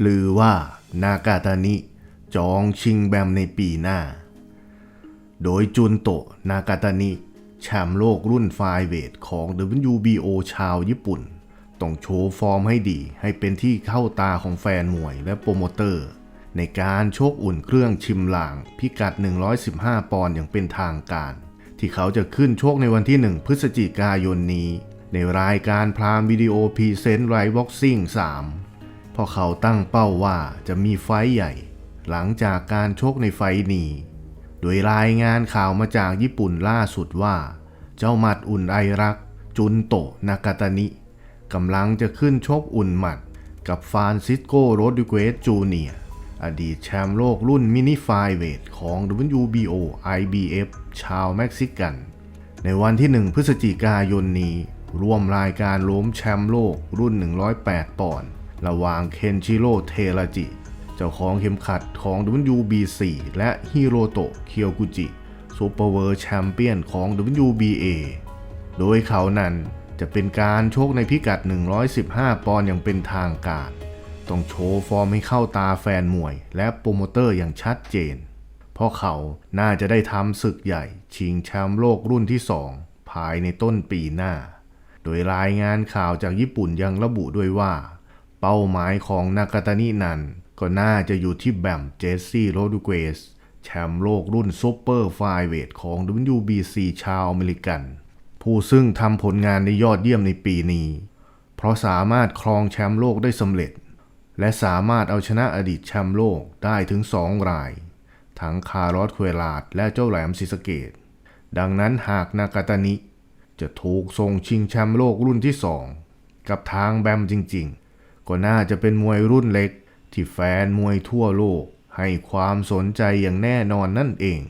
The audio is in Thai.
หรือว่านากาตานิจองชิงแบมในปีหน้า โดยจุนโตะนากาตานิแชมป์โลกรุ่นไฟเวทของ WBO ชาวญี่ปุ่น ต้องโชว์ฟอร์มให้ดีให้เป็นที่เข้าตาของแฟนมวยและโปรโมเตอร์ ในการโชกอุ่นเครื่องชิมหลางพิกัด 115 ปอนด์อย่างเป็นทางการ ที่เขาจะขึ้นโชกในวันที่ 1 พฤศจิกายนนี้ ในรายการพรามวิดีโอพรีเซนต์ไรบ็อกซิ่ง3 พราะเขาตั้งเป้าว่าจะมีไฟใหญ่ หลังจากการชกในไฟนี้ โดยรายงานข่าวมาจากญี่ปุ่นล่าสุดว่า เจ้าหมัดอุ่นไอรัก จุนโตนากาตานิกำลังจะขึ้นชกอุ่นหมัด กับฟานซิสโกโรดิเกสจูเนียร์อดีตแชมป์โลกรุ่นมินิไฟเวทของ WBO IBF ชาวเม็กซิกัน ในวันที่ 1 พฤศจิกายนนี้ ร่วมรายการล้มแชมป์โลกรุ่น 108 ปอนด์ ระหว่างเคนชิโร่เทราจิ เจ้าของเข็มขัดของ WBC และฮิโรโตะเคียวกุจิซูเปอร์เวิร์แชมเปี้ยนของ WBA โดยเขานั้นจะเป็นการโชกในพิกัด 115 ปอนด์อย่างเป็นทางการ ต้องโชว์ฟอร์มให้เข้าตาแฟนมวย และโปรโมเตอร์อย่างชัดเจน เพราะเขาน่าจะได้ทำศึกใหญ่ ชิงแชมป์โลกรุ่นที่ 2 ภายในต้นปีหน้า โดยรายงานข่าวจากญี่ปุ่นยังระบุด้วยว่า เป้าหมายของนากาตานินัน ก็น่าจะอยู่ที่แบมเจสซี่โรดูเกสแชมป์โลกรุ่นซูเปอร์ไฟเวทของ WBC ชาวอเมริกัน ผู้ซึ่งทำผลงานได้ยอดเยี่ยมในปีนี้ เพราะสามารถครองแชมป์โลกได้สำเร็จ และสามารถเอาชนะอดีตแชมป์โลกได้ถึงสองราย ทั้งคาร์ลอสเควลาดและเจ้าแหลมศรีสเกดดังนั้นหากนากาตานิ จะถูกส่งชิงแชมป์โลกรุ่นที่สองกับทางแบมจริง ๆ ก็น่าจะเป็นมวยรุ่นเล็ก ที่แฟนมวยทั่วโลกให้ความสนใจอย่างแน่นอนนั่นเอง